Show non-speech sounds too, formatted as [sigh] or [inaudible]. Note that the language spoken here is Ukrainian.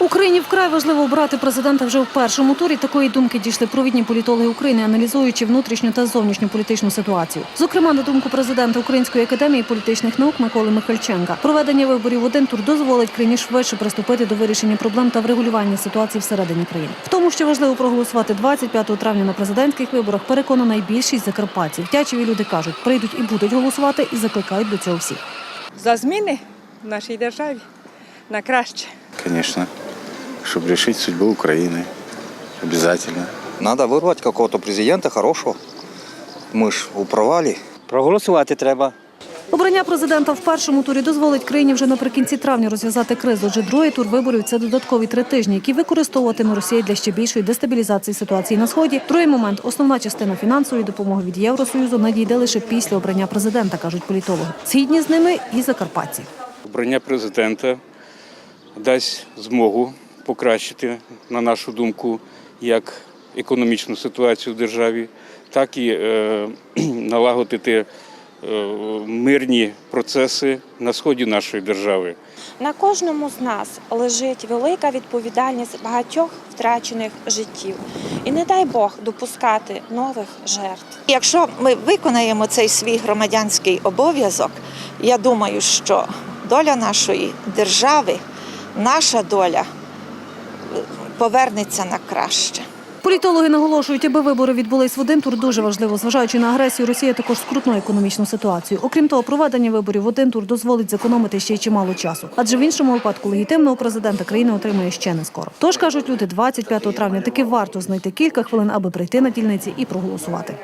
Україні вкрай важливо обрати президента вже в першому турі. Такої думки дійшли провідні політологи України, аналізуючи внутрішню та зовнішню політичну ситуацію. Зокрема, на думку президента Української академії політичних наук Миколи Михальченка, проведення виборів в один тур дозволить країні швидше приступити до вирішення проблем та врегулювання ситуації всередині країни. В тому, що важливо проголосувати 25 травня на президентських виборах, переконана найбільшість закарпатців. Тячеві люди кажуть, прийдуть і будуть голосувати, і закликають до цього всіх. за зміни в нашій державі на краще. Конечно, чтобы решить судьбу Украины. Обязательно. Надо вырвать какого-то президента хорошего. Мы ж у провалі. Проголосувати треба. Обрання президента в першому турі дозволить країні вже наприкінці травня розв'язати кризу. Отже, другий тур виборів це додаткові три тижні, які використовуватиме Росія для ще більшої дестабілізації ситуації на сході. Другий момент основна частина фінансової допомоги від Євросоюзу надійде лише після обрання президента, кажуть політологи. Згідні з ними і закарпатці. Обрання президента дасть змогу покращити, на нашу думку, як економічну ситуацію в державі, так і е, [clears throat] налагодити е, мирні процеси на сході нашої держави. На кожному з нас лежить велика відповідальність багатьох втрачених життів. І не дай Бог допускати нових жертв. Якщо ми виконаємо цей свій громадянський обов'язок, я думаю, що доля нашої держави, наша доля повернеться на краще. Політологи наголошують, аби вибори відбулись в один тур, дуже важливо, зважаючи на агресію Росії, також скрутну економічну ситуацію. Окрім того, проведення виборів в один тур дозволить зекономити ще й чимало часу. Адже в іншому випадку легітимного президента країна отримає ще не скоро. Тож кажуть люди, 25 травня таки варто знайти кілька хвилин, аби прийти на дільниці і проголосувати.